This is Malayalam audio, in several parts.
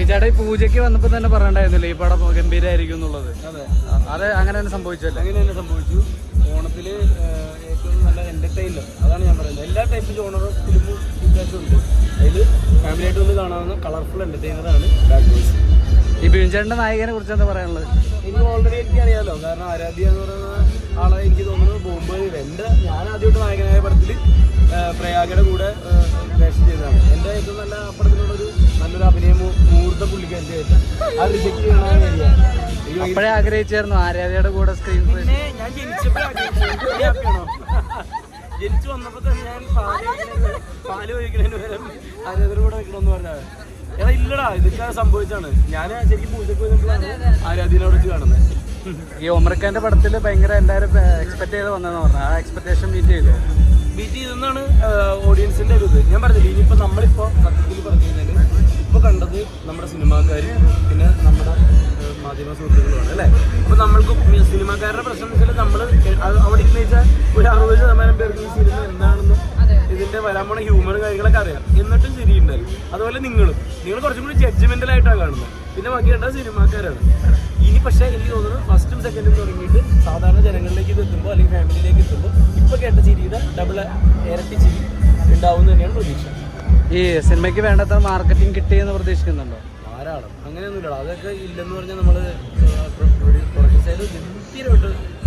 ഈ ചേട്ടാ ഈ പൂജയ്ക്ക് വന്നപ്പോ തന്നെ പറയണ്ടായിരുന്നില്ലേ ഈ പടം ഗംഭീരമായിരിക്കും എന്നുള്ളത്? അതെ. അങ്ങനെ തന്നെ സംഭവിച്ചല്ലേ? അങ്ങനെ തന്നെ സംഭവിച്ചു. ഓണത്തിൽ ഏറ്റവും നല്ല എന്റർടൈനർ അതാണ് ഞാൻ പറയുന്നത്. എല്ലാ ടൈപ്പ് ജോണറും ഫിലിമും ഉണ്ട്. അതിൽ ഫാമിലി ആയിട്ട് വന്ന് കാണാവുന്ന കളർഫുൾ എന്റർടൈനറാണ് ബാഡ് ബോയ്സ് ഈ ബിൻചേട്ടന്റെ നായകനെ കുറിച്ച് എന്താ പറയാനുള്ളത്? എനിക്ക് ഓൾറെഡി എനിക്ക് അറിയാമല്ലോ കാരണം ആരാധ്യ എന്ന് പറയുന്ന ആളെ എനിക്ക് തോന്നുന്നത് ബോംബെയിൽ എന്റെ ഞാൻ ആദ്യമായിട്ട് നായകനായ പടത്തിൽ പ്രയാഗയുടെ കൂടെ വേഷം ചെയ്തതാണ്. എന്റെ ഏറ്റവും അപ്പോഴേ ആഗ്രഹിച്ചായിരുന്നു ആരാധയുടെ കൂടെ സ്ക്രീൻ ഞാൻ ജനിച്ചു വന്നപ്പോ തന്നെ ഞാൻ പാൽ കഴിക്കണതിന് പകരം ആരാധന കൂടെ വെക്കണമെന്ന് പറഞ്ഞാൽ എടാ ഇല്ലടാ ഇതൊക്കെ സംഭവിച്ചാണ് ഞാൻ ശരിക്കും പൂജക്ക് പോയപ്പോഴാണ് ആരാധനയോട് വെച്ച് കാണുന്നത് ഈ ഒമർഖാന്റെ പടത്തിൽ ഭയങ്കര എല്ലാവരും എക്സ്പെക്ട് ചെയ്ത് വന്നതെന്ന് പറഞ്ഞു. ആ എക്സ്പെക്ടേഷൻ മീറ്റ് ചെയ്തു? മീറ്റ് ചെയ്തെന്നാണ് ഓഡിയൻസിന്റെ ഒരു ഇത്. ഞാൻ പറഞ്ഞില്ല ഇനിയിപ്പോ നമ്മളിപ്പോ കണ്ടത് നമ്മുടെ സിനിമാക്കാരും പിന്നെ നമ്മുടെ മാധ്യമ സുഹൃത്തുക്കളുമാണ് അല്ലേ? അപ്പൊ നമ്മൾക്ക് സിനിമാക്കാരുടെ പ്രശ്നം എന്ന് വെച്ചാൽ നമ്മൾ അവിടെ വെച്ചാൽ ഒരു അറുപത് ശതമാനം പേർക്ക് ഈ സിനിമ എന്താണെന്ന് ഇതിന്റെ വരാൻ പോണ ഹ്യൂമർ കാര്യങ്ങളൊക്കെ അറിയാം. എന്നിട്ടും ശരിയുണ്ടായി അതുപോലെ നിങ്ങളും. നിങ്ങൾ കുറച്ചും കൂടി ജഡ്ജ്മെന്റൽ ആയിട്ടാണ് കാണുന്നത് പിന്നെ ബാക്കി കണ്ടത് സിനിമാക്കാരാണ്. ഇനി പക്ഷേ എനിക്ക് തോന്നുന്നു ഫസ്റ്റും സെക്കൻഡും തുടങ്ങിയിട്ട് സാധാരണ ജനങ്ങളിലേക്ക് ഇത് എത്തുമ്പോൾ അല്ലെങ്കിൽ ഫാമിലിയിലേക്ക് എത്തുമ്പോൾ ഇപ്പൊ കേട്ട ചിരിയുടെ ഡബിൾ ഇരട്ടി ചിരി ഉണ്ടാവും തന്നെയാണ് പ്രതീക്ഷ. ഈ സിനിമയ്ക്ക് വേണ്ടത്ര മാർക്കറ്റിംഗ് കിട്ടിയെന്ന് പ്രതീക്ഷിക്കുന്നുണ്ടോ? ധാരാളം. അങ്ങനെയൊന്നുമില്ല അതൊക്കെ ഇല്ലെന്ന് പറഞ്ഞാൽ നമ്മൾ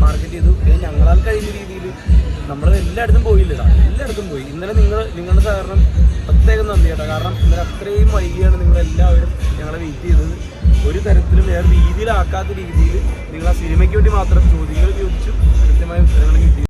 മാർക്കറ്റ് ചെയ്തു. പിന്നെ ഞങ്ങളാൽ കഴിയുന്ന രീതിയിൽ നമ്മൾ എല്ലായിടത്തും പോയില്ലടാ. എല്ലായിടത്തും പോയി. ഇന്നലെ നിങ്ങൾ നിങ്ങളുടെ സഹകരണം പ്രത്യേകം നന്ദി കേട്ടോ. കാരണം ഇന്നലെ അത്രയും വൈകിയാണ് നിങ്ങളെല്ലാവരും ഞങ്ങളെ വെയിറ്റ് ചെയ്തത്. ഒരു തരത്തിലും വേറെ രീതിയിലാക്കാത്ത രീതിയിൽ നിങ്ങൾ ആ സിനിമയ്ക്ക് വേണ്ടി മാത്രം ചോദ്യങ്ങൾ ചോദിച്ചു കൃത്യമായ ഉത്തരങ്ങൾ കിട്ടി.